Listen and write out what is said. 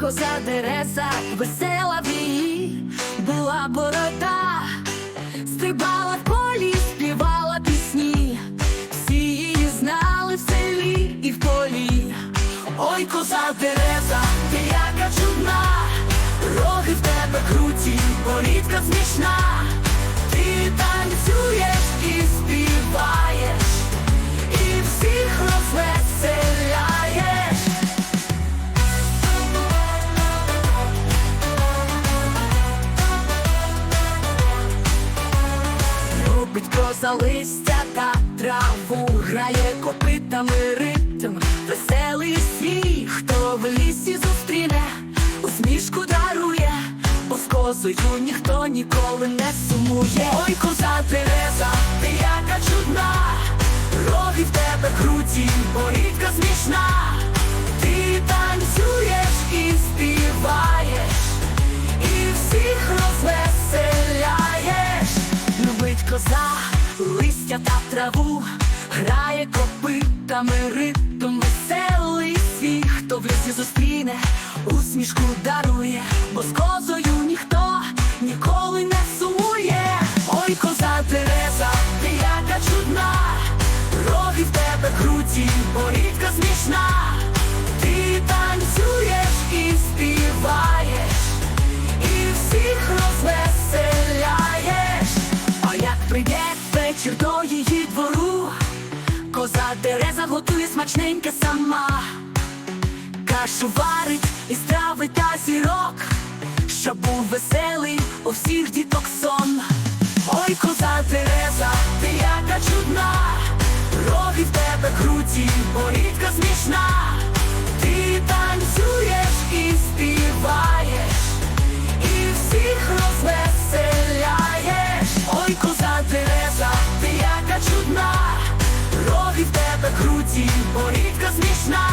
коза Дереза, весела в її була борода, стрибала в полі, співала пісні, всі її знали в селі і в полі. Ой, коза Дереза, ти яка чудна, роги в тебе круті, борідка смішна, Коза листя та траву, грає копитами ритм, веселий свій, хто в лісі зустріне, усмішку дарує, бо козою ніхто ніколи не сумує. Ой, коза Тереза, ти яка чудна, роги в тебе круті, борідка смішна, траву, грає копитами ритм веселий свій, хто в лісі зустріне, усмішку дарує, бо з козою ніхто ніколи не сумує. Ой, коза Тереза, ти яка чудна, роги тебе круті, борідка смішна, ти танцюєш і співаєш і всіх розвеселяєш. А як прийде вечір до її двору, коза Тереза готує смачненьке сама, кашу варить із трави та зірок, щоб був веселий у всіх діток сон. Ой, коза Тереза, ти яка чудна, роги в тебе круті, борідка смішна, круті, борідка смішна,